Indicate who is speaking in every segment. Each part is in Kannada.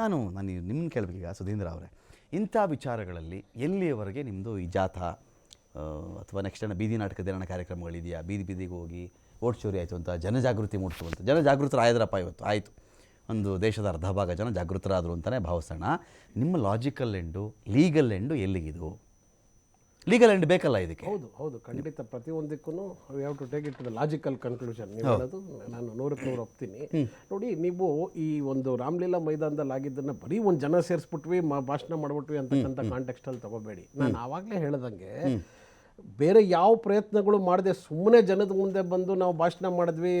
Speaker 1: ನಾನು ನಾನು ನಿಮ್ಮನ್ನು ಕೇಳಬೇಕೀಗ ಸುಧೀಂದ್ರ ಅವರೇ. ಇಂಥ ವಿಚಾರಗಳಲ್ಲಿ ಎಲ್ಲಿಯವರೆಗೆ ನಿಮ್ಮದು ಈ ಜಾಥಾ ಅಥವಾ ನೆಕ್ಸ್ಟ್ ಏನೋ ಬೀದಿ ನಾಟಕದ ದಿನ ಕಾರ್ಯಕ್ರಮಗಳಿದೆಯಾ? ಬೀದಿ ಬೀದಿಗೆ ಹೋಗಿ ಓಟ್ ಚೋರಿ ಆಯಿತು ಅಂತ ಜನಜಾಗೃತಿ ಮೂಡಿಸುವಂಥ ಜನ ಜನಜಾಗೃತರಾಯದ್ರಪ್ಪ ಇವತ್ತು ಆಯಿತು. ಒಂದು ದೇಶದ ಅರ್ಧ ಭಾಗ ಜನ ಜಾಗೃತರಾದರು ಅಂತಲೇ ಭಾವಿಸೋಣ. ನಿಮ್ಮ ಲಾಜಿಕಲ್ ಎಂಡು ಲೀಗಲ್ ಎಂಡು ಎಲ್ಲಿಗಿದು? ಲೀಗಲ್ ಎಂಡ್ ಬೇಕಲ್ಲ ಇದಕ್ಕೆ?
Speaker 2: ಹೌದು ಹೌದು. ಖಂಡಿತ ಪ್ರತಿಯೊಂದಕ್ಕೂ have to take it to the logical conclusion ನೀವು ಹೇಳೋದು ನಾನು ನೂರಕ್ಕೆ ನೂರು ಒಪ್ತೀನಿ. ನೋಡಿ ನೀವು ಈ ಒಂದು ರಾಮಲೀಲಾ ಮೈದಾನದಲ್ಲಿ ಆಗಿದ್ದನ್ನು ಬರೀ ಒಂದು ಜನ ಸೇರಿಸ್ಬಿಟ್ವಿ ಭಾಷಣ ಮಾಡ್ಬಿಟ್ವಿ ಅಂತಕ್ಕಂಥ ಕಾಂಟೆಕ್ಸ್ಟಲ್ಲಿ ತಗೋಬೇಡಿ. ನಾನು ಆವಾಗಲೇ ಹೇಳ್ದಂಗೆ ಬೇರೆ ಯಾವ ಪ್ರಯತ್ನಗಳು ಮಾಡದೆ ಸುಮ್ಮನೆ ಜನದ ಮುಂದೆ ಬಂದು ನಾವು ಭಾಷಣ ಮಾಡಿದ್ವಿ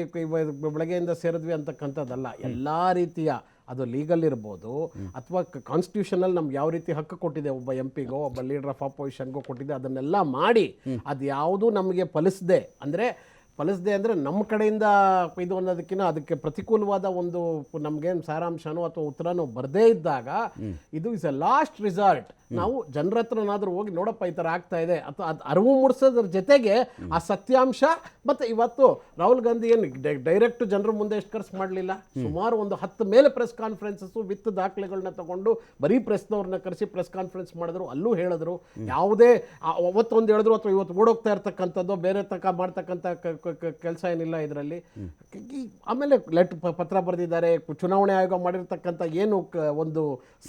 Speaker 2: ಬೆಳಗ್ಗೆಯಿಂದ ಸೇರಿದ್ವಿ ಅಂತಕ್ಕಂಥದ್ದಲ್ಲ. ಎಲ್ಲ ರೀತಿಯ ಅದು ಲೀಗಲ್ ಇರ್ಬೋದು. ಅಥವಾ ಕಾನ್ಸ್ಟಿಟ್ಯೂಷನಲ್ಲಿ ನಮ್ಗೆ ಯಾವ ರೀತಿ ಹಕ್ಕು ಕೊಟ್ಟಿದೆ ಒಬ್ಬ ಎಂ ಪಿಗೋ ಒಬ್ಬ ಲೀಡರ್ ಆಫ್ ಅಪೋಸಿಷನ್ಗೋ ಕೊಟ್ಟಿದೆ ಅದನ್ನೆಲ್ಲ ಮಾಡಿ ಅದು ಯಾವುದೂ ನಮಗೆ ಫಲಿಸದೆ ಅಂದರೆ ಫಲಿಸದೆ ಅಂದರೆ ನಮ್ಮ ಕಡೆಯಿಂದ ಇದು ಅನ್ನೋದಕ್ಕಿಂತ ಅದಕ್ಕೆ ಪ್ರತಿಕೂಲವಾದ ಒಂದು ನಮಗೇನು ಸಾರಾಂಶನೋ ಅಥವಾ ಉತ್ತರನೋ ಬರದೇ ಇದ್ದಾಗ ಇದು ಇಸ್ ಅ ಲಾಸ್ಟ್ ರಿಸಾರ್ಟ್ ನಾವು ಜನರ ಹತ್ರನಾದ್ರೂ ಹೋಗಿ ನೋಡಪ್ಪ, ಈ ಥರ ಆಗ್ತಾ ಇದೆ. ಅಥವಾ ಅದು ಅರಿವು ಮೂಡಿಸೋದ್ರ ಜೊತೆಗೆ ಆ ಸತ್ಯಾಂಶ ಮತ್ತು ಇವತ್ತು ರಾಹುಲ್ ಗಾಂಧಿ ಏನು ಡೈರೆಕ್ಟ್ ಜನರ ಮುಂದೆ ಎಷ್ಟು ಖರ್ಚು ಮಾಡಲಿಲ್ಲ? ಸುಮಾರು ಒಂದು ಹತ್ತು ಮೇಲೆ ಪ್ರೆಸ್ ಕಾನ್ಫರೆನ್ಸಸ್ಸು ವಿತ್ ದಾಖಲೆಗಳನ್ನ ತಗೊಂಡು ಬರೀ ಪ್ರೆಸ್ನವ್ರನ್ನ ಕರೆಸಿ ಪ್ರೆಸ್ ಕಾನ್ಫರೆನ್ಸ್ ಮಾಡಿದ್ರು, ಅಲ್ಲೂ ಹೇಳಿದ್ರು. ಯಾವುದೇ ಅವತ್ತೊಂದು ಹೇಳಿದ್ರು ಅಥವಾ ಇವತ್ತು ಓಡೋಗ್ತಾ ಇರ್ತಕ್ಕಂಥದ್ದು, ಬೇರೆ ತಕ ಮಾಡ್ತಕ್ಕಂಥ ಕೆಲಸ ಏನಿಲ್ಲ ಇದರಲ್ಲಿ. ಆಮೇಲೆ ಲೆಟ್ ಪತ್ರ ಬರೆದಿದ್ದಾರೆ, ಚುನಾವಣೆ ಆಯೋಗ ಮಾಡಿರ್ತಕ್ಕಂಥ ಏನು ಒಂದು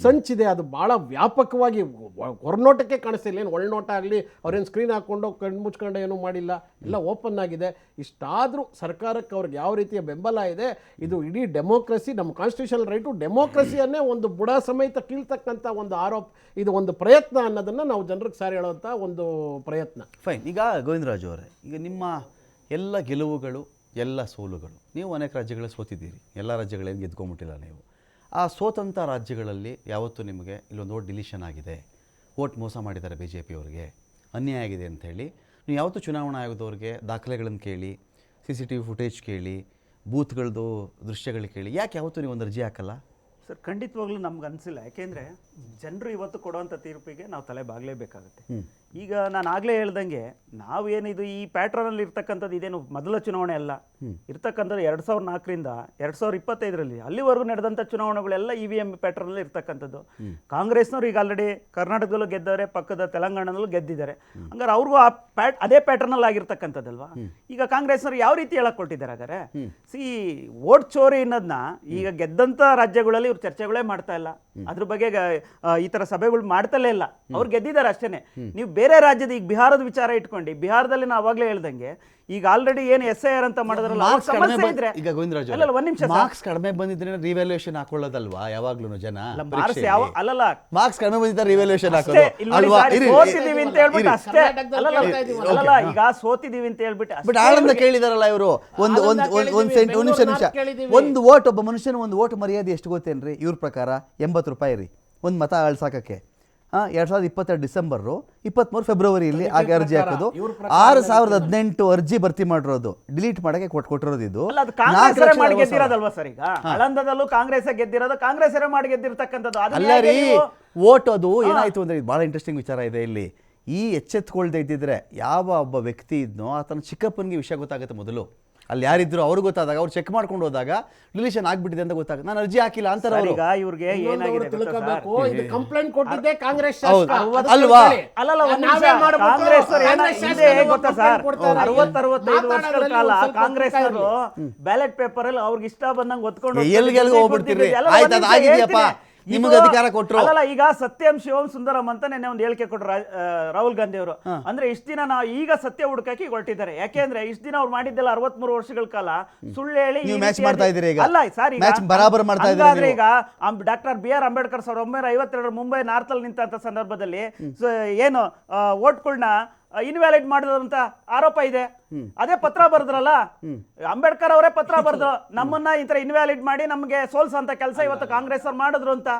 Speaker 2: ಸಂಚಿದೆ ಅದು ಭಾಳ ವ್ಯಾಪಕವಾಗಿ ಹೊರನೋಟಕ್ಕೆ ಕಾಣಿಸ್ತಿಲ್ಲ ಏನು ಒಳನೋಟ ಆಗಲಿ, ಅವ್ರೇನು ಸ್ಕ್ರೀನ್ ಹಾಕ್ಕೊಂಡು ಕಣ್ಣು ಮುಚ್ಕೊಂಡು ಏನೂ ಮಾಡಿಲ್ಲ. ಎಲ್ಲ ಓಪನ್ ಆಗಿದೆ. ಇಷ್ಟಾದರೂ ಸರ್ಕಾರಕ್ಕೆ ಅವ್ರಿಗೆ ಯಾವ ರೀತಿಯ ಬೆಂಬಲ ಇದೆ, ಇದು ಇಡೀ ಡೆಮೋಕ್ರಸಿ ನಮ್ಮ ಕಾನ್ಸ್ಟಿಟ್ಯೂಷನ್ ರೈಟು ಡೆಮೋಕ್ರಸಿಯನ್ನೇ ಒಂದು ಬುಡ ಸಮೇತ ಕೀಳ್ತಕ್ಕಂಥ ಒಂದು ಆರೋಪ, ಇದು ಒಂದು ಪ್ರಯತ್ನ ಅನ್ನೋದನ್ನು ನಾವು ಜನರಿಗೆ ಸಾರಿ ಹೇಳುವಂಥ ಒಂದು ಪ್ರಯತ್ನ.
Speaker 1: ಫೈನ್ ಈಗ ಗೋವಿಂದರಾಜು ಅವರೇ, ಈಗ ನಿಮ್ಮ ಎಲ್ಲ ಗೆಲುವುಗಳು ಎಲ್ಲ ಸೋಲುಗಳು. ನೀವು ಅನೇಕ ರಾಜ್ಯಗಳಲ್ಲಿ ಸೋತಿದ್ದೀರಿ. ಎಲ್ಲ ರಾಜ್ಯಗಳೇನು ಗೆದ್ಕೊಂಬಿಟ್ಟಿಲ್ಲ ನೀವು. ಆ ಸೋತಂಥ ರಾಜ್ಯಗಳಲ್ಲಿ ಯಾವತ್ತೂ ನಿಮಗೆ ಇಲ್ಲೊಂದು ಓಟ್ ಡಿಲಿಷನ್ ಆಗಿದೆ. ಓಟ್ ಮೋಸ ಮಾಡಿದ್ದಾರೆ ಬಿ ಜೆ ಪಿಯವ್ರಿಗೆ ಅನ್ಯಾಯ ಆಗಿದೆ ಅಂಥೇಳಿ ನೀವು ಯಾವತ್ತೂ ಚುನಾವಣಾ ಆಯೋಗದವ್ರಿಗೆ ದಾಖಲೆಗಳನ್ನು ಕೇಳಿ C C T V footage ಕೇಳಿ ಬೂತ್ಗಳದ್ದು ದೃಶ್ಯಗಳು ಕೇಳಿ. ಯಾಕೆ ಯಾವತ್ತೂ ನೀವು ಒಂದು ಅರ್ಜಿ ಹಾಕಲ್ಲ?
Speaker 3: ಸರ್ ಖಂಡಿತವಾಗ್ಲೂ ನಮ್ಗೆ ಅನಿಸಿಲ್ಲ. ಯಾಕೆಂದರೆ ಜನರು ಇವತ್ತು ಕೊಡುವಂಥ ತೀರ್ಪಿಗೆ ನಾವು ತಲೆ ಬಾಗಲೇಬೇಕಾಗುತ್ತೆ. ಈಗ ನಾನು ಆಗಲೇ ಹೇಳ್ದಂಗೆ ನಾವೇನಿದು ಈ ಪ್ಯಾಟ್ರನಲ್ಲಿ ಇರ್ತಕ್ಕಂಥದ್ದು ಇದೇನು ಮೊದಲ ಚುನಾವಣೆ ಅಲ್ಲ. ಇರ್ತಕ್ಕಂಥದ್ದು ಎರಡು ಸಾವಿರದ ನಾಲ್ಕರಿಂದ ಎರಡು ಸಾವಿರದ ಇಪ್ಪತ್ತೈದರಲ್ಲಿ ಅಲ್ಲಿವರೆಗೂ ನಡೆದಂಥ ಚುನಾವಣೆಗಳೆಲ್ಲ ಇ ವಿ ಎಂ ಪ್ಯಾಟ್ರನಲ್ಲಿ ಇರ್ತಕ್ಕಂಥದ್ದು. ಕಾಂಗ್ರೆಸ್ನವ್ರು ಈಗ ಆಲ್ರೆಡಿ ಕರ್ನಾಟಕದಲ್ಲೂ ಗೆದ್ದವ್ರೆ ಪಕ್ಕದ ತೆಲಂಗಾಣದಲ್ಲೂ ಗೆದ್ದಿದ್ದಾರೆ. ಹಂಗಾರೆ ಅವ್ರಿಗೂ ಆ ಪ್ಯಾಟ್ ಅದೇ ಪ್ಯಾಟ್ರನಲ್ಲಿ ಆಗಿರ್ತಕ್ಕಂಥದ್ದಲ್ವಾ? ಈಗ ಕಾಂಗ್ರೆಸ್ನವ್ರು ಯಾವ ರೀತಿ ಹೇಳಕ್ ಕೊಟ್ಟಿದ್ದಾರೆ ಹಾಗಾದ್ರೆ? ಸಿ ಓಟ್ ಚೋರಿ ಅನ್ನೋದನ್ನ ಈಗ ಗೆದ್ದಂತ ರಾಜ್ಯಗಳಲ್ಲಿ ಇವ್ರು ಚರ್ಚೆಗಳೇ ಮಾಡ್ತಾ ಇಲ್ಲ. ಅದ್ರ ಬಗ್ಗೆ ಈ ತರ ಸಭೆಗಳು ಮಾಡ್ತಲೇ ಇಲ್ಲ. ಅವ್ರು ಗೆದ್ದಿದ್ದಾರೆ ಅಷ್ಟೇನೆ. ನೀವು ಬೇರೆ ರಾಜ್ಯದ ಈಗ ಬಿಹಾರದ ವಿಚಾರ ಇಟ್ಕೊಂಡು ಬಿಹಾರದಲ್ಲಿ ನಾವು ಅವಾಗಲೇ ಹೇಳ್ದಂಗೆ ಈಗ ಆಲ್ರೆಡಿ ಏನು ಎಸ್ ಐ ಆರ್ ಅಂತ ಮಾಡಿದ್ರಲ್ಲ
Speaker 1: ಮಾರ್ಕ್ಸ್ ಕಡಿಮೆ
Speaker 3: ಸಮಸ್ಯೆ ಇದ್ರೆ
Speaker 1: ಈಗ ಗೋವಿಂದರಾಜ್
Speaker 3: ಅಲ್ಲ ಒಂದ್ ನಿಮಿಷ
Speaker 1: ಮಾರ್ಕ್ಸ್ ಕಡಿಮೆ ಬಂದಿದ್ರೆ ರಿವ್ಯಾಲ್ಯೂಯೇಷನ್ ಹಾಕೊಳ್ಳೋದಲ್ವಾ ಯಾವಾಗ್ಲೂ ಜನ
Speaker 3: ಮಾರ್ಕ್ಸ್ ಯಾವ ಅಲ್ಲಲ್ಲ.
Speaker 1: ಮಾರ್ಕ್ಸ್ ಕಡಿಮೆ ಬಂದಿದ್ದಾರೆ ರಿವ್ಯಾಲ್ಯೂಯೇಷನ್ ಹಾಕೋದು ಅಲ್ವಾ?
Speaker 3: ಸೋತಿದೀವಿ ಅಂತ ಹೇಳ್ಬಿಟ್ಟು. ಅಷ್ಟೇ. ಅಲ್ಲಲ್ಲ, ಈಗ ಸೋತಿದೀವಿ ಅಂತ ಹೇಳ್ಬಿಟ್ಟು
Speaker 1: ಬಟ್
Speaker 3: ಅಷ್ಟೇ
Speaker 1: ಆಳಂದ ಕೇಳಿದಾರಲ್ಲ ಇವರು. ಒಂದು ಒಂದು ಒಂದು ಒಂದು ಸೆಂಟ್ ಒಂದು ನಿಮಿಷ. ನಿಮಿಷ. ಒಂದು ಓಟ್ ಒಬ್ಬ ಮನುಷ್ಯನ ಒಂದು ಓಟ್ ಮರ್ಯಾದೆ ಎಷ್ಟು ಗೊತ್ತೇನ್ರಿ? ಇವ್ರ ಪ್ರಕಾರ ಎಂಬತ್ತು ರೂಪಾಯಿ ರೀ. ಒಂದು ಮತ ಅಳ್ಸಾಕಕ್ಕೆ ಎರಡು ಸಾವಿರದ ಇಪ್ಪತ್ತೆರಡು ಡಿಸೆಂಬರು ಇಪ್ಪತ್ತ್ಮೂರು ಫೆಬ್ರವರಿಯಲ್ಲಿ ಆಗ ಅರ್ಜಿ ಹಾಕೋದು. ಆರು ಸಾವಿರದ ಹದಿನೆಂಟು ಅರ್ಜಿ ಭರ್ತಿ ಮಾಡಿರೋದು. ಡಿಲೀಟ್ ಮಾಡಕ್ಕೆ ಕೊಟ್ಟು ಕೊಟ್ಟಿರೋದು ಇದು.
Speaker 3: ಮಾಡಿ ಗೆದ್ದಿರೋದಲ್ವಾ ಸರ್ ಈಗ? ಆಳಂದದಲ್ಲೂ ಕಾಂಗ್ರೆಸ್ ಗೆದ್ದಿರೋದು ಕಾಂಗ್ರೆಸ್ ಮಾಡಿ ಗೆದ್ದಿರ್ತಕ್ಕಂಥದ್ದು.
Speaker 1: ಅಲ್ಲ ರೀ ಓಟ್ ಅದು ಏನಾಯ್ತು ಅಂದ್ರೆ ಭಾಳ ಇಂಟ್ರೆಸ್ಟಿಂಗ್ ವಿಚಾರ ಇದೆ ಇಲ್ಲಿ. ಈ ಎಚ್ಚೆತ್ಕೊಳ್ದೆ ಇದ್ದಿದ್ರೆ ಯಾವ ಒಬ್ಬ ವ್ಯಕ್ತಿ ಇದ್ನೋ ಆತನ ಚಿಕ್ಕಪ್ಪನಿಗೆ ವಿಷಯ ಗೊತ್ತಾಗುತ್ತೆ ಮೊದಲು. ಅಲ್ಲಿ ಯಾರಿದ್ರು ಅವ್ರು ಗೊತ್ತಾದಾಗ ಅವ್ರು ಚೆಕ್ ಮಾಡ್ಕೊಂಡು ಹೋದಾಗ ರಿಲೇಷನ್ ಆಗ್ಬಿಟ್ಟಿದೆ ಅಂತ ಗೊತ್ತಾಗ ನಾನು ಅರ್ಜಿ ಹಾಕಿಲ್ಲ ಅಂತಾರೆ ಅವರು
Speaker 3: ಈಗ ಇವ್ರಿಗೆ ಏನಾಗಿದೆ ಗೊತ್ತಾ
Speaker 2: ಇದು ಕಂಪ್ಲೇಂಟ್ ಕೊಟ್ಟಿದ್ದೆ ಕಾಂಗ್ರೆಸ್
Speaker 1: ಹೌದು.
Speaker 2: ಶಾಸಕ.
Speaker 1: ಅಲ್ವಾ?
Speaker 3: ಅಲ್ಲಲ್ಲ ಒಂದ್
Speaker 2: ನಾವೇ
Speaker 3: ನಿಮಿಷ
Speaker 2: ಮಾಡ್ಬೇಕು.
Speaker 3: ಕಾಂಗ್ರೆಸ್ ಅವ್ರು ಏನ
Speaker 2: ಕಾಂಗ್ರೆಸ್
Speaker 3: ಇದೆ
Speaker 2: ಶಾಸಕರು
Speaker 3: ಗೊತ್ತಾ ಸರ್
Speaker 2: ಕೊಡ್ತಾರೆ.
Speaker 3: ಅರವತ್ತರವತ್ತೈದು ವರ್ಷಗಳ
Speaker 2: ಮಾತಾಡೋದ್ರಲ್ಲಿ
Speaker 3: ಕಾಲ
Speaker 2: ಒಂದ್ ಸ್ವಲ್ಪ
Speaker 3: ಕಾಂಗ್ರೆಸ್ ಅವರು ಬ್ಯಾಲೆಟ್ ಪೇಪರ್ ಅಲ್ಲಿ ಅವ್ರಿಗೆ ಇಷ್ಟ ಬಂದಂಗೆ ಒತ್ಕೊಂಡು
Speaker 1: ಏ,
Speaker 3: ಹೋಗ್ತಿದ್ರು,
Speaker 1: ಎಲ್ಗೆಲ್ಗೋ
Speaker 3: ದುಡ್ಡು
Speaker 1: ಹೋಗ್ಬಿಡ್ತೀರಿ. ಆಯ್ತು, ಆಗಿದ್ಯಪ್ಪ. ನಿಮಗೆ ಅಧಿಕಾರ ಕೊಟ್ಟರು
Speaker 3: ಅಲ್ಲ ಈಗ ಸತ್ಯಂ ಶಿವಂ ಸುಂದರಂ ಅಂತ ನೆನ್ನೆ ಒಂದು ಹೇಳಿಕೆ ಕೊಟ್ಟರು ರಾಹುಲ್ ಗಾಂಧಿ ಅವರು. ಅಂದ್ರೆ ಇಷ್ಟ ದಿನ ನಾವು ಈಗ ಸತ್ಯ ಹುಡುಕಕ್ಕೆ ಹೊರಟಿದ್ದಾರೆ. ಯಾಕೆಂದ್ರೆ ಇಷ್ಟ ದಿನ ಅವ್ರು ಮಾಡಿದ್ದೆಲ್ಲ ಅರವತ್ಮೂರು ವರ್ಷಗಳ ಕಾಲ ಸುಳ್ಳು ಹೇಳಿ
Speaker 1: match ಮಾಡ್ತಾ ಇದ್ದೀರಿ ಈಗ.
Speaker 3: ಅಲ್ಲ ಸರ್
Speaker 1: ಮ್ಯಾಚ್ ಬರಾಬರ್ ಮಾಡ್ತಾ ಇದ್ದೀರಿ
Speaker 3: ಈಗ ಡಾಕ್ಟರ್ ಬಿ ಆರ್ ಅಂಬೇಡ್ಕರ್ ಸಾವಿರದ ಒಂಬೈನೂರ ಐವತ್ತೆರಡು ಮುಂಬೈ ನಾರ್ತ್ ಅಲ್ಲಿ ನಿಂತ ಸಂದರ್ಭದಲ್ಲಿ ಏನು ಓಟ್ಗಳನ್ನ ಇನ್ವ್ಯಾಲಿಡ್ ಮಾಡಿದಂತ ಆರೋಪ ಇದೆ. ಅದೇ ಪತ್ರ ಬರೆದ್ರಲ್ಲ? ಅಂಬೇಡ್ಕರ್ ಅವರೇ ಪತ್ರ ಬರೆದ್ರು. ನಮ್ಮನ್ನ ಈ ತರ ಇನ್ವ್ಯಾಲಿಡ್ ಮಾಡಿ ನಮಗೆ ಸೋಲ್ಸಂತ ಕೆಲಸ ಇವತ್ತು ಕಾಂಗ್ರೆಸ್ ಅವ್ರು ಮಾಡಿದ್ರು ಅಂತ.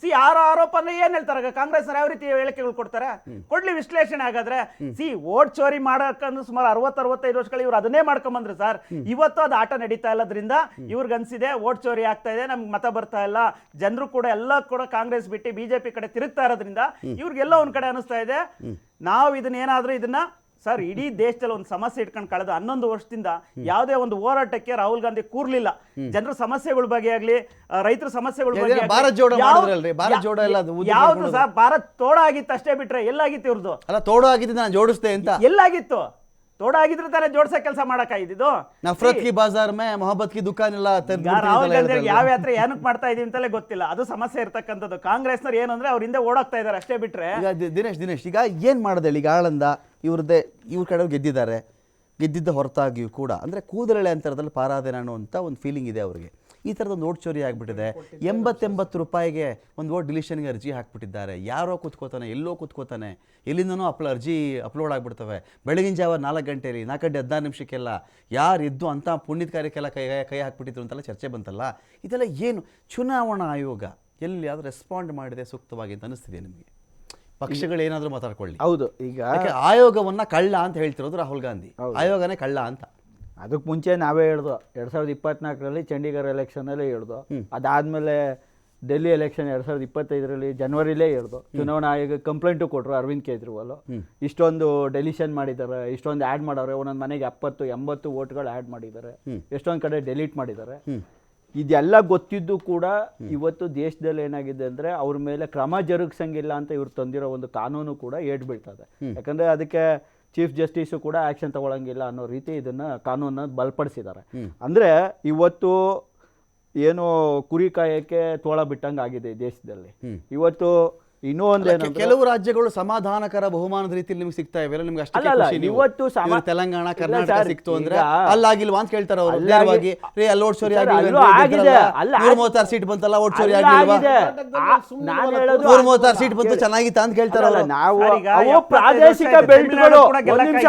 Speaker 3: ಸಿ ಯಾರ ಆರೋಪ ಅಂದ್ರೆ ಏನ್ ಹೇಳ್ತಾರೆ? ಕಾಂಗ್ರೆಸ್ ಅವ್ರು ಯಾವ ರೀತಿ ಹೇಳಿಕೆಗಳು ಕೊಡ್ತಾರೆ? ಕೊಡ್ಲಿ ವಿಶ್ಲೇಷಣೆ ಆಗಾದ್ರೆ ಸಿ ಓಟ್ ಚೋರಿ ಮಾಡಕ್ಕಂದ್ರೆ ಸುಮಾರು ಅರವತ್ ಅರವತ್ತೈದು ವರ್ಷಗಳು ಇವ್ರು ಅದನ್ನೇ ಮಾಡ್ಕೊಂಬಂದ್ರು ಸರ್. ಇವತ್ತು ಅದು ಆಟ ನಡೀತಾ ಇಲ್ಲದ್ರಿಂದ ಇವ್ರಿಗೆ ಅನ್ಸಿದೆ ಓಟ್ ಚೋರಿ ಆಗ್ತಾ ಇದೆ ನಮ್ಗೆ ಮತ ಬರ್ತಾ ಇಲ್ಲ. ಜನರು ಕೂಡ ಎಲ್ಲ ಕೂಡ ಕಾಂಗ್ರೆಸ್ ಬಿಟ್ಟು ಬಿಜೆಪಿ ಕಡೆ ತಿರುಗ್ತಾ ಇರೋದ್ರಿಂದ ಇವ್ರಿಗೆಲ್ಲ ಒಂದ್ ಕಡೆ ಅನಿಸ್ತಾ ಇದೆ. ನಾವು ಇದನ್ನ ಏನಾದ್ರೂ ಇದನ್ನ ಸರ್ ಇಡೀ ದೇಶದಲ್ಲಿ ಒಂದು ಸಮಸ್ಯೆ ಇಟ್ಕೊಂಡು ಕಳೆದ ಹನ್ನೊಂದು ವರ್ಷದಿಂದ ಯಾವುದೇ ಒಂದು ಹೋರಾಟಕ್ಕೆ ರಾಹುಲ್ ಗಾಂಧಿ ಕೂರ್ಲಿಲ್ಲ. ಜನರ ಸಮಸ್ಯೆಗಳ ಬಗ್ಗೆ ಆಗ್ಲಿ ರೈತರ ಸಮಸ್ಯೆಗಳ ಬಗ್ಗೆ
Speaker 1: ಭಾರತ್ ಜೋಡ ಭಾರತ್ ಎಲ್ಲ
Speaker 3: ಯಾವ್ದು ಸರ್ ಭಾರತ್ ತೋಡ ಆಗಿತ್ತು ಅಷ್ಟೇ ಬಿಟ್ರೆ ಎಲ್ಲಾಗಿತ್ತು ಇವ್ರದ್ದು
Speaker 1: ಅಲ್ಲ ತೋಡ ಆಗಿದ್ದು ನಾನು ಜೋಡಿಸ್ತೆ ಅಂತ.
Speaker 3: ಎಲ್ಲಾಗಿತ್ತು. ತೋಡ ಆಗಿದ್ರೆ ತಾನೇ ಜೋಡ್ಸೋ ಕೆಲಸ ಮಾಡಕ್ಕಾಗಿದ್ದು?
Speaker 1: ನಫರತ್ ಕಿ ಬಾಜಾರ್ ಮೇ ಮೊಹಬ್ಬತ್ ಕಿ ದುಕಾನ್ ಎಲ್ಲ
Speaker 3: ರಾಹುಲ್ ಗಾಂಧಿ ಯಾವ ಯಾತ್ರೆ ಏನಕ್ಕೆ ಮಾಡ್ತಾ ಇದೀವಿ ಅಂತಲೇ ಗೊತ್ತಿಲ್ಲ. ಅದು ಸಮಸ್ಯೆ ಇರ್ತಕ್ಕಂಥದ್ದು. ಕಾಂಗ್ರೆಸ್ನವ್ರು ಏನು ಅಂದ್ರೆ ಅವ್ರ ಹಿಂದೆ ಓಡೋಗ್ತಾ ಇದ್ದಾರೆ ಅಷ್ಟೇ ಬಿಟ್ರೆ.
Speaker 1: ಈಗ ದಿ- ದಿನೇಶ್ ದಿನೇಶ್ ಈಗ ಏನು ಮಾಡಿದೆ ಈಗ ಆಳಂದ? ಇವ್ರದ್ದೇ ಇವ್ರ ಕಡೆ ಗೆದ್ದಿದ್ದಾರೆ. ಗೆದ್ದಿದ್ದ ಹೊರತಾಗಿಯೂ ಕೂಡ. ಅಂದರೆ ಕೂದಲೆಳೆ ಅಂತರದಲ್ಲಿ ಪಾರಾದೆ ನಾನು ಅಂತ ಒಂದು ಫೀಲಿಂಗ್ ಇದೆ ಅವ್ರಿಗೆ. ಈ ಥರದ ನೋಟ್ ಚೋರಿ ಆಗಿಬಿಟ್ಟಿದೆ. ಎಂಬತ್ತೆಂಬತ್ತು ರೂಪಾಯಿಗೆ ಒಂದು ಓಟ್ ಡಿಲಿಷನ್ಗೆ ಅರ್ಜಿ ಹಾಕ್ಬಿಟ್ಟಿದ್ದಾರೆ. ಯಾರೋ ಕೂತ್ಕೋತಾನೆ ಎಲ್ಲೋ ಕೂತ್ಕೋತಾನೆ. ಎಲ್ಲಿಂದನೂ ಅಪ್ಲ ಅರ್ಜಿ ಅಪ್ಲೋಡ್ ಆಗಿಬಿಡ್ತವೆ. ಬೆಳಗಿನ ಜಾವ ನಾಲ್ಕು ಗಂಟೆಯಲ್ಲಿ ನಾಲ್ಕು ಗಂಟೆ ಹದಿನಾರು ನಿಮಿಷಕ್ಕೆಲ್ಲ ಯಾರು ಇದ್ದು ಅಂಥ ಪುಣ್ಯದ ಕಾರ್ಯಕ್ಕೆಲ್ಲ ಕೈ ಕೈ ಹಾಕ್ಬಿಟ್ಟಿದ್ರು ಅಂತೆಲ್ಲ ಚರ್ಚೆ ಬಂತಲ್ಲ? ಇದೆಲ್ಲ ಏನು? ಚುನಾವಣಾ ಆಯೋಗ ಎಲ್ಲಿ ಯಾವ್ದು ರೆಸ್ಪಾಂಡ್ ಮಾಡಿದೆ ಸೂಕ್ತವಾಗಿ ಅಂತ ಅನಿಸ್ತಿದೆ ನಿಮಗೆ? ಪಕ್ಷಗಳು ಏನಾದರೂ ಮಾತಾಡ್ಕೊಳ್ಳಿ.
Speaker 4: ಹೌದು ಈಗ
Speaker 1: ಆಯೋಗವನ್ನ ಕಳ್ಳ ಅಂತ ಹೇಳ್ತಿರೋದು ರಾಹುಲ್ ಗಾಂಧಿ. ಆಯೋಗನೇ ಕಳ್ಳ ಅಂತ.
Speaker 4: ಅದಕ್ಕೆ ಮುಂಚೆ ನಾವೇ ಹೇಳ್ದು ಎರಡು ಸಾವಿರದ ಇಪ್ಪತ್ನಾಲ್ಕರಲ್ಲಿ ಚಂಡೀಗಢ ಎಲೆಕ್ಷನಲ್ಲಿ ಹೇಳ್ದು ಅದಾದಮೇಲೆ ಡೆಲ್ಲಿ ಎಲೆಕ್ಷನ್ ಎರಡು ಸಾವಿರದ ಇಪ್ಪತ್ತೈದರಲ್ಲಿ ಜನವರಿಲೇ ಹೇಳ್ದು ಚುನಾವಣಾ ಆಯೋಗ ಕಂಪ್ಲೇಂಟು ಕೊಟ್ಟರು ಅರವಿಂದ್ ಕೇಜ್ರಿವಾಲ್. ಇಷ್ಟೊಂದು ಡೆಲಿಷನ್ ಮಾಡಿದ್ದಾರೆ ಇಷ್ಟೊಂದು ಆ್ಯಡ್ ಮಾಡವ್ರೆ ಒಂದೊಂದು ಮನೆಗೆ ಎಪ್ಪತ್ತು ಎಂಬತ್ತು ಓಟ್ಗಳು ಆ್ಯಡ್ ಮಾಡಿದ್ದಾರೆ ಎಷ್ಟೊಂದು ಕಡೆ ಡೆಲೀಟ್ ಮಾಡಿದ್ದಾರೆ. ಇದೆಲ್ಲ ಗೊತ್ತಿದ್ದು ಕೂಡ ಇವತ್ತು ದೇಶದಲ್ಲಿ ಏನಾಗಿದೆ ಅಂದ್ರೆ ಅವ್ರ ಮೇಲೆ ಕ್ರಮ ಜರುಗಿಸಂಗಿಲ್ಲ ಅಂತ ಇವ್ರು ತಂದಿರೋ ಒಂದು ಕಾನೂನು ಕೂಡ ಏಟ್ ಬೀಳ್ತದೆ ಯಾಕಂದ್ರೆ ಅದಕ್ಕೆ ಚೀಫ್ ಜಸ್ಟಿಸು ಕೂಡ ಆಕ್ಷನ್ ತಗೊಳಂಗಿಲ್ಲ ಅನ್ನೋ ರೀತಿ ಇದನ್ನ ಕಾನೂನನ್ನ ಬಲಪಡಿಸಿದ್ದಾರೆ. ಅಂದ್ರೆ ಇವತ್ತು ಏನು ಕುರಿ ಕಾಯಕ್ಕೆ ತೋಳ ಬಿಟ್ಟಂಗೆ ಆಗಿದೆ ದೇಶದಲ್ಲಿ ಇವತ್ತು ಇನ್ನೂ ಒಂದು
Speaker 1: ಕೆಲವು ರಾಜ್ಯಗಳು ಸಮಾಧಾನಕರ ಬಹುಮಾನದ ರೀತಿಯಲ್ಲಿ ನಿಮ್ಗೆ ಸಿಗ್ತಾ ಇವೆ. ನಿಮ್ಗೆ ಅಷ್ಟೇ.
Speaker 4: ಇವತ್ತು
Speaker 1: ತೆಲಂಗಾಣ ಕರ್ನಾಟಕ ಸಿಕ್ತು ಅಂದ್ರೆ ಅಲ್ಲಾಗಿಲ್ವಾ ಅಂತ ಕೇಳ್ತಾರೆ ಅವರು. ನೇರವಾಗಿ ರೇ ಅಲ್ಲಿ ಓಟ್ ಚೋರಿ ಮೂವತ್ತಾರು ಸೀಟ್ ಬಂತಲ್ಲ ಓಟ್ ಚೋರಿ
Speaker 4: ಅಲ್ಲ,
Speaker 1: ಆಗಿಲ್ವಾ?
Speaker 4: ಆಗಿದೆ. ನಾನು ಹೇಳೋದು
Speaker 1: ನೂರ ಮೂವತ್ತಾರು ಸೀಟ್ ಬಂತು ಚೆನ್ನಾಗಿತ್ತ ಅಂತ ಕೇಳ್ತಾರೆ ಅವರು.
Speaker 4: ನಾವು ಪ್ರಾದೇಶಿಕ ಬೆಲ್ಟ್ಗಳು
Speaker 3: ಕೂಡ
Speaker 4: ಒಂದ್ ನಿಮಿಷ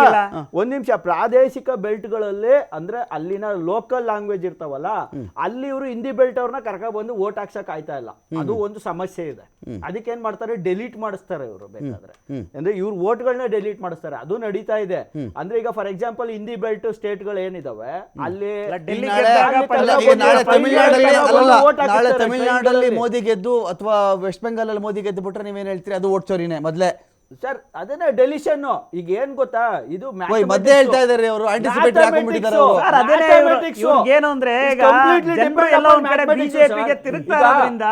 Speaker 4: ಒಂದ್ ನಿಮಿಷ. ಪ್ರಾದೇಶಿಕ ಬೆಲ್ಟ್ಗಳಲ್ಲಿ ಅಂದ್ರೆ ಅಲ್ಲಿನ ಲೋಕಲ್ ಲ್ಯಾಂಗ್ವೇಜ್ ಇರ್ತಾವಲ್ಲ ಅಲ್ಲಿ ಇವರು ಹಿಂದಿ ಬೆಲ್ಟ್ ಅವ್ರನ್ನ ಕರ್ಕೊಂಡ್ ಬಂದು ಓಟ್ ಹಾಕ್ಸಕ್ ಆಯ್ತಾ ಇಲ್ಲ. ಅದು ಒಂದು ಸಮಸ್ಯೆ ಇದೆ. ಅದಕ್ಕೆ ಏನ್ ಮಾಡ್ತಾರೆ ಡೆಲೀಟ್ ಮಾಡಿಸ್ತಾರೆ ಇವರು ಬೇಕಾದ್ರೆ. ಅಂದ್ರೆ ಇವ್ರ ಓಟ್ಗಳನ್ನ ಡೆಲೀಟ್ ಮಾಡಿಸ್ತಾರೆ. ಅದು ನಡೀತಾ ಇದೆ. ಅಂದ್ರೆ ಈಗ ಫಾರ್ ಎಕ್ಸಾಂಪಲ್ ಹಿಂದಿ ಬೆಲ್ಟ್ ಸ್ಟೇಟ್ಗಳು ಏನಿದಾವೆ ಅಲ್ಲಿ
Speaker 1: ತಮಿಳ್ನಾಡಲ್ಲಿ. ಮೋದಿ ಗೆದ್ದು ಅಥವಾ ವೆಸ್ಟ್ ಬೆಂಗಾಲ್ ಅಲ್ಲಿ ಮೋದಿ ಗೆದ್ದು ಬಿಟ್ರೆ ನೀವೇನ್ ಹೇಳ್ತೀರಿ? ಅದು ಓಟ್ ಚೋರಿನೇ ಮೊದ್ಲೇ.
Speaker 4: ಸರ್ ಅದನ್ನೇ ಡೆಲಿಷನ್ ಈಗ ಏನ್ ಗೊತ್ತಾ? ಇದು
Speaker 1: ಮಧ್ಯೆ ಹೇಳ್ತಾ ಇದಾರೆ ಅವರು ಆಂಟಿಸಿಪೇಟ್ ಹಾಕೊಂಡ್ಬಿಟ್ಟಿದ್ದಾರೆ ಅವರು.
Speaker 3: ಸರ್, ಅದೇನೇ ಇವ್ರಿಗೇನು ಅಂದ್ರೆ ಈಗ ಜನರು ಎಲ್ಲ ಒಂದ್ ಕಡೆ ಬಿಜೆಪಿಗೆ ತಿರುಗ್ತಾ ಇರೋದ್ರಿಂದ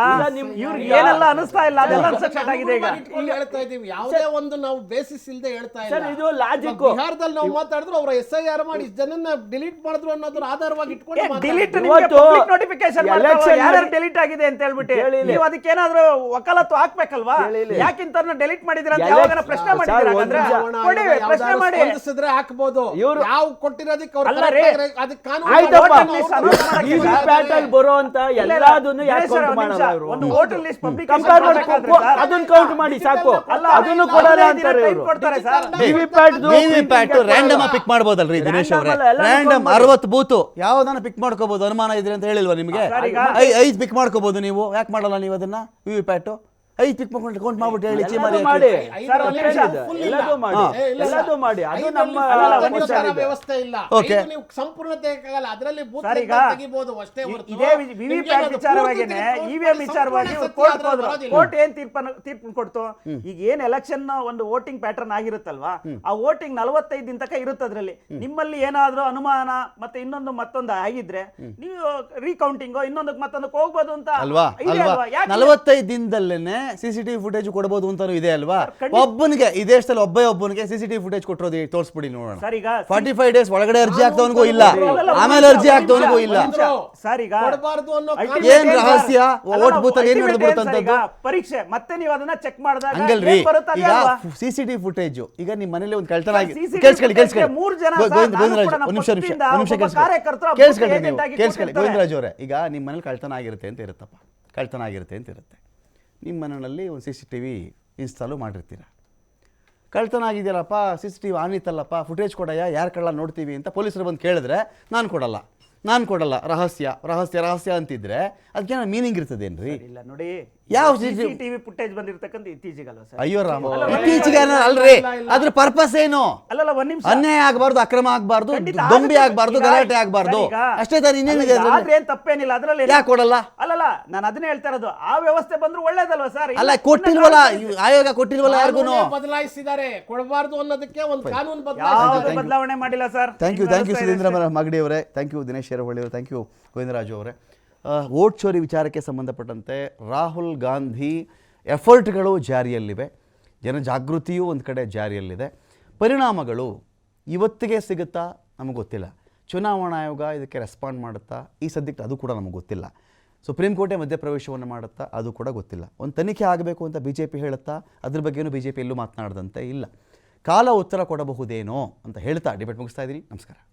Speaker 3: ಇವ್ರಿಗೆ ಏನೆಲ್ಲ ಅನಿಸ್ತಾ ಇಲ್ಲ ಅದೆಲ್ಲ ಸಕ್ಸೆಸ್ ಆಗಿದೆ ಈಗ.
Speaker 2: ಇಲ್ಲಿ ಹೇಳ್ತಾ ಇದೀವಿ ಯಾವುದೇ ಒಂದು ನಾವು ಬೇಸಿಸ್ ಇಲ್ಲದೆ ಹೇಳ್ತಾ ಇಲ್ಲ.
Speaker 4: ಸರ್, ಇದು
Speaker 2: ಲಾಜಿಕ್ ಬಿಹಾರದಲ್ಲಿ ನಾವು ಮಾತಾಡಿದ್ರು ಅವರ ಎಸ್ ಐ ಆರ್ ಮಾಡಿ ಜನನ್ನ ಡಿಲೀಟ್ ಮಾಡಿದ್ರು ಅನ್ನೋದ್ರ ಆಧಾರವಾಗಿ ಇಟ್ಕೊಂಡು
Speaker 3: ಡಿಲೀಟ್
Speaker 2: ನಿಮಗೆ
Speaker 4: ಇವತ್ತು
Speaker 3: ನೋಟಿಫಿಕೇಶನ್
Speaker 4: ಮಾಡ್ತಾರೆ
Speaker 3: ಯಾರು ಡಿಲೀಟ್ ಆಗಿದೆ ಅಂತ ಹೇಳ್ಬಿಟ್ಟು.
Speaker 4: ನೀವು ಅದಕ್ಕೆ
Speaker 3: ಏನಾದರೂ ಅದಕ್ಕೇನಾದ್ರೂ ವಕಾಲತ್ತು ಹಾಕ್ಬೇಕಲ್ವಾ. ಯಾಕಿಂತ ಡಿಲೀಟ್ ಮಾಡಿದ್ರೆ ಅಂತ ಪ್ರಶ್ನೆ ಮಾಡಿದಿರ ಪ್ರಶ್ನೆ ಮಾಡಿ.
Speaker 2: ಸ್ಪಂದಿಸಿದ್ರೆ ಹಾಕ್ಬೋದು.
Speaker 4: ಇವ್ರು-
Speaker 2: ಯಾವ ಕೊಟ್ಟಿರೋದಕ್ಕೆ ಅವ್ರು
Speaker 3: ಅಲ್ಲ
Speaker 2: correct ಆಗಿ ಅದಕ್ಕೆ ಕಾನೂನು
Speaker 4: ಆಯ್ತಪ್ಪ.
Speaker 2: ಮಾಡ್ಕೊಂಡು ಅವ್ರು
Speaker 3: voter list
Speaker 2: ಮಾಡ್ತಾರೆ.
Speaker 4: ವಿ ವಿ ಪ್ಯಾಟ್ ಅಲ್ಲಿ ಬರೋ ಅಂತ
Speaker 3: ಇಲ್ಲ, ಇಲ್ಲ.
Speaker 4: ಎಲ್ಲದನ್ನು ಯಾಕೆ
Speaker 3: ದಿನೇಶ್ ಸರ್,
Speaker 4: ಕೌಂಟ್
Speaker 3: ಒಂದ್ ನಿಮಿಷ.
Speaker 4: ಮಾಡಲ್ಲ ಇವರು
Speaker 3: ಒಂದು voter list publication
Speaker 4: ಕಂಪೇರ್ ಮಾಡಿ
Speaker 3: ಮಾಡ್ಬೇಕಾದ್ರೆ ಸರ್,
Speaker 4: ಅದನ್ನ ಕೌಂಟ್ ಮಾಡಿ ಸಾಕು.
Speaker 3: ಅಲ್ಲ,
Speaker 4: ಅದನ್ನು
Speaker 3: ಅವ್ರು
Speaker 4: ಕೊಡಲ್ಲ
Speaker 3: ಹದಿನೈದು ದಿನ
Speaker 4: ಅಂತಾರೆ
Speaker 3: time
Speaker 4: ಇವರು.
Speaker 3: ಕೊಡ್ತಾರೆ sir.
Speaker 4: V V PAT
Speaker 1: PAT random pick ಮಾಡ್ಬೋದಲ್ರಿ Dinesh ಅವರೇ. ರ್ಯಾಂಡಮ್ ಅರವತ್ತು ಬೂತು. ಯಾವ್ದಾನ ಪಿಕ್ ಮಾಡ್ಕೋಬಹುದು ಅನುಮಾನ ಇದ್ರೆ ಅಂತ ಹೇಳಿಲ್ವಾ ನಿಮಗೆ?
Speaker 3: ಐದು ಈಗ-
Speaker 1: ಐ- ಐದ್ ಪಿಕ್ ಮಾಡ್ಕೋಬಹುದು ನೀವು. ಯಾಕೆ ಮಾಡಲ್ಲ ನೀವು ಅದನ್ನ? ವಿ ವಿ ಪ್ಯಾಟ್ ಐದ್ ಪಿಕ್ ಮಾಡ್ಕೊಂಡು ಅಕೌಂಟ್ ಮಾಡ್ಬಿಟ್ಟು ಹೇಳಿ
Speaker 4: ಎಲ್ಲದೂ ಮಾಡಿ.
Speaker 2: ಐದು
Speaker 3: ಸರ್, ಒಂದ್ ನಿಮಿಷ.
Speaker 2: full ಇಲ್ಲ.
Speaker 4: ಎಲ್ಲದೂ ಮಾಡಿ.
Speaker 2: ಏ, ಇಲ್ಲ.
Speaker 4: ಎಲ್ಲದೂ ಮಾಡಿ. ಅದು
Speaker 2: ಐದರಲ್ಲಿ
Speaker 4: ನಮ್ಮ
Speaker 2: full
Speaker 3: ಅಲ್ಲ, ಒಂದ್
Speaker 2: ಕನಿಷ್ಠ
Speaker 3: ಇದೆ.
Speaker 2: ವ್ಯವಸ್ಥೆ ಇಲ್ಲ.
Speaker 1: Okay.
Speaker 2: ಐದು ನೀವು ಸಂಪೂರ್ಣತೆ ಆಗಲ್ಲ ಅದರಲ್ಲಿ ಬೂತ್
Speaker 3: ಸರ್, ಈಗ
Speaker 2: ತೆಗಿಬಹುದು ಅಷ್ಟೇ
Speaker 3: ಇ-
Speaker 2: ಹೊರತು.
Speaker 3: ಇದೇ ವಿ ವಿ
Speaker 2: ನಿಮ್ಗೆ
Speaker 3: ಪ್ಯಾಟ್
Speaker 2: ಅದು
Speaker 3: ವಿಚಾರವಾಗಿನೇ
Speaker 2: ಪೂರ್ತಿ
Speaker 3: ಇ ವಿ ಎಂ
Speaker 2: ಸಂಪೂರ್ಣ
Speaker 3: ವಿಚಾರವಾಗಿ
Speaker 2: ಸತ್ಯ
Speaker 3: ಕೋರ್ಟ್
Speaker 2: ಅದ್ರಲ್ಲಿ
Speaker 3: ಹೋದ್ರು.
Speaker 2: ಬರೋದಿಲ್ಲ.
Speaker 3: ಕೋರ್ಟ್ ಏನ್ ತೀರ್ಪನ್ನು ತೀರ್ಪು ಕೊಡ್ತು? ಈಗ ಏನ್ ಎಲೆಕ್ಷನ್ ಒಂದು ವೋಟಿಂಗ್ ಪ್ಯಾಟರ್ನ್ ಆಗಿರುತ್ತಲ್ವಾ? ಆ ವೋಟಿಂಗ್ ನಲವತ್ತೈದು ದಿನ ತನಕ ಇರುತ್ತೆ ಅದ್ರಲ್ಲಿ. ನಿಮ್ಮಲ್ಲಿ ಏನಾದ್ರೂ ಅನುಮಾನ ಮತ್ತೆ ಇನ್ನೊಂದು ಮತ್ತೊಂದು ಆಗಿದ್ರೆ ನೀವು ರೀಕೌಂಟಿಂಗ್ ಇನ್ನೊಂದಕ್ಕೆ ಮತ್ತೊಂದಕ್ಕೆ ಹೋಗ್ಬೋದು ಅಂತ
Speaker 1: ಅಲ್ವಾ?
Speaker 3: ಇದೆ
Speaker 1: ಅಲ್ವಾ?
Speaker 3: ಅಲ್ವಾ? ಯಾಕೆ
Speaker 1: ನಲವತ್ತೈದು ದಿನದಲ್ಲೇನೆ ಸಿ ಸಿ ಟಿವಿ ಫುಟೇಜ್ ಕೊಡಬಹುದು ಅಂತಾನು ಇದೆ ಅಲ್ವಾ? ಒಬ್ಬನಿಗೆ ಈ ದೇಶದಲ್ಲಿ ಒಬ್ಬ ಒಬ್ಬನಿಗೆ ಸಿ ಸಿ ಟಿವಿ ಫುಟೇಜ್ ಕೊಟ್ಟರೋದು ತೋರಿಸ್ಬಿಡಿ ನೋಡೋಣ.
Speaker 3: ಸರ್ ಈಗ
Speaker 1: ಫಾರ್ಟಿ ಫೈವ್ ಡೇಸ್ ಒಳಗಡೆ ಅರ್ಜಿ ಹಾಕ್ತವನಿಗೂ ಇಲ್ಲ. ಆಮೇಲೆ ಅರ್ಜಿ ಹಾಕ್ತವನಿಗೂ ಇಲ್ಲ.
Speaker 3: ಸರ್ ಈಗ
Speaker 2: ಕೊಡಬಾರ್ದು ಅನ್ನೋ
Speaker 3: ultimate
Speaker 1: ಏನ್ ರಹಸ್ಯ? ಓಟ್ ಬೂತ್ ಅಲ್ಲಿ ಏನ್
Speaker 3: ultimate
Speaker 1: ನಡೆದ್ಬಿಡ್ತು
Speaker 3: ಏನ್ ಸರ್ ಈಗ?
Speaker 1: ಅಂತದ್ದು?
Speaker 3: ಪರೀಕ್ಷೆ ಮತ್ತೆ ನೀವು ಅದನ್ನ ಚೆಕ್ ಮಾಡಿದಾಗ
Speaker 1: ಹಂಗಲ್ರಿ.
Speaker 3: ಅದೇ
Speaker 1: ಈಗ
Speaker 3: ಅಲ್ವಾ?
Speaker 1: ಸಿ ಸಿ ಟಿವಿ ಫುಟೇಜ್ ಈಗ ನಿಮ್ಮ ಮನೇಲಿ ಒಂದು ಕಳ್ತನ ಆಗಿ ಕೇಳಿಸ್ಕೊಳ್ಳಿ ಕೇಳಿಸ್ಕೊಳ್ಳಿ.
Speaker 3: ಗೆ ಜನ
Speaker 1: ಗೋವಿಂದರಾಜ್ ಒಂದು ನಿಮಿಷ ನಿಮಿಷ ನಿಮಿಷ ಕೇಳಿಸ್ಕೊಳ್ಳಿ. ನೀವು. ಕೇಳಿಸ್ಕೊಳ್ಳಿ. ಗೋವಿಂದರಾಜ್ ಅವರೇ ಈಗ ನಿಮ್ಮ ಮನೇಲಿ ಕಳ್ತನ ಆಗಿರುತ್ತೆ ಅಂತ ಇರುತ್ತಪ್ಪ. ಕಳ್ತನ ಆಗಿರುತ್ತೆ ಅಂತ ಇರುತ್ತೆ. ನಿಮ್ಮ ಮನೆಯಲ್ಲಿ ಒಂದು C C T V install ಮಾಡಿರ್ತೀರ. ಕಳ್ತನ ಆಗಿದೆಯಲ್ಲಪ್ಪ C C T V on ಇತ್ತಲ್ಲಪ್ಪ, footage ಕೊಡಯ್ಯ, ಯಾರು ಕಳ್ಳ ನೋಡ್ತೀವಿ ಅಂತ ಪೊಲೀಸರು ಬಂದು ಕೇಳಿದ್ರೆ, ನಾನು ಕೊಡಲ್ಲ ನಾನು ಕೊಡಲ್ಲ, ರಹಸ್ಯ ರಹಸ್ಯ ರಹಸ್ಯ ಅಂತಿದ್ರೆ ಅದಕ್ಕೆ ಮೀನಿಂಗ್ ಇರ್ತದೇನ್ರಿ?
Speaker 3: ಇಲ್ಲ ನೋಡಿ
Speaker 1: ಯಾವ
Speaker 3: ಟಿವಿ ಫುಟೇಜ್ ಬಂದಿರತಕ್ಕಂತ ಇತ್ತೀಚಿಗಲ್ಲ ಸರ್?
Speaker 1: ಅಯ್ಯೋ ರಾಮ. ಇತ್ತೀಚೆಗೆ ಅಲ್ರಿ ಅದ್ರ ಪರ್ಪಸ್ ಏನು?
Speaker 3: ಅಲ್ಲಲ್ಲ ಒಂದ್ ನಿಮಿಷ.
Speaker 1: ಅನ್ಯಾಯ ಆಗಬಾರ್ದು ಅಕ್ರಮ ಆಗಬಾರ್ದು ದೊಂಬಿ. ಆಗಬಾರ್ದು ಗಲಾಟೆ ಆಗಬಾರ್ದು. ಅಷ್ಟೇ ತಾನು ಇನ್ನೇನಿದೆ
Speaker 3: ಇದೆ
Speaker 1: ಅದ್ರಲ್ಲಿ?
Speaker 3: ಆದ್ರೆ ಏನ್ ತಪ್ಪೇನಿಲ್ಲ ಅದರಲ್ಲಿ
Speaker 1: ಯಾಕೆ ಕೊಡಲ್ಲ?
Speaker 3: ಅಲ್ಲಲ್ಲ ನಾನು ಅದನ್ನೇ ಹೇಳ್ತಾ ಇರೋದು. ಆ ವ್ಯವಸ್ಥೆ ಬಂದ್ರು ಒಳ್ಳೇದಲ್ವಾ ಸರ್?
Speaker 1: ಅಲ್ಲ ಕೊಟ್ಟಿಲ್ವಲ್ಲ ಆಯೋಗ ಕೊಟ್ಟಿಲ್ವಲ್ಲ ಯಾರಿಗೂ
Speaker 2: ಬದಲಾಯಿಸಿದ್ದಾರೆ. ಕೊಡಬಾರ್ದು ಅನ್ನೋದಕ್ಕೆ ಒಂದು ಕಾನೂನು
Speaker 3: ಬದಲಾವಣೆ ಮಾಡಿಲ್ಲ sir?
Speaker 1: Thank you thank you Sudhindra Magadi ಅವರೇ. ಥ್ಯಾಂಕ್ ಯು ದಿನೇಶ್ ಶೇರವಳ್ಳಿ ಅವರು. ಥ್ಯಾಂಕ್ ಯು ಗೋವಿಂದರಾಜು ಅವರೇ. ವೋಟ್ ಚೋರಿ ವಿಚಾರಕ್ಕೆ ಸಂಬಂಧಪಟ್ಟಂತೆ ರಾಹುಲ್ ಗಾಂಧಿ ಎಫರ್ಟ್ಗಳು ಜಾರಿಯಲ್ಲಿವೆ. ಜನಜಾಗೃತಿಯೂ ಒಂದು ಕಡೆ ಜಾರಿಯಲ್ಲಿದೆ. ಪರಿಣಾಮಗಳು ಇವತ್ತಿಗೆ ಸಿಗುತ್ತಾ ನಮಗೆ ಗೊತ್ತಿಲ್ಲ. ಚುನಾವಣಾ ಆಯೋಗ ಇದಕ್ಕೆ ರೆಸ್ಪಾಂಡ್ ಮಾಡುತ್ತಾ ಈ ಸದ್ಯಕ್ಕೆ ಅದು ಕೂಡ ನಮಗೆ ಗೊತ್ತಿಲ್ಲ. ಸುಪ್ರೀಂ ಕೋರ್ಟೇ ಮಧ್ಯಪ್ರವೇಶವನ್ನು ಮಾಡುತ್ತಾ ಅದು ಕೂಡ ಗೊತ್ತಿಲ್ಲ. ಒಂದು ತನಿಖೆ ಆಗಬೇಕು ಅಂತ ಬಿ ಜೆ ಪಿ ಹೇಳುತ್ತಾ ಅದ್ರ ಬಗ್ಗೆಯೂ ಬಿ ಜೆ ಪಿ ಎಲ್ಲೂ ಮಾತನಾಡದಂತೆ ಇಲ್ಲ. ಕಾಲ ಉತ್ತರ ಕೊಡಬಹುದೇನೋ ಅಂತ ಹೇಳ್ತಾ ಡಿಬೇಟ್ ಮುಗಿಸ್ತಾ ಇದ್ದೀನಿ. ನಮಸ್ಕಾರ.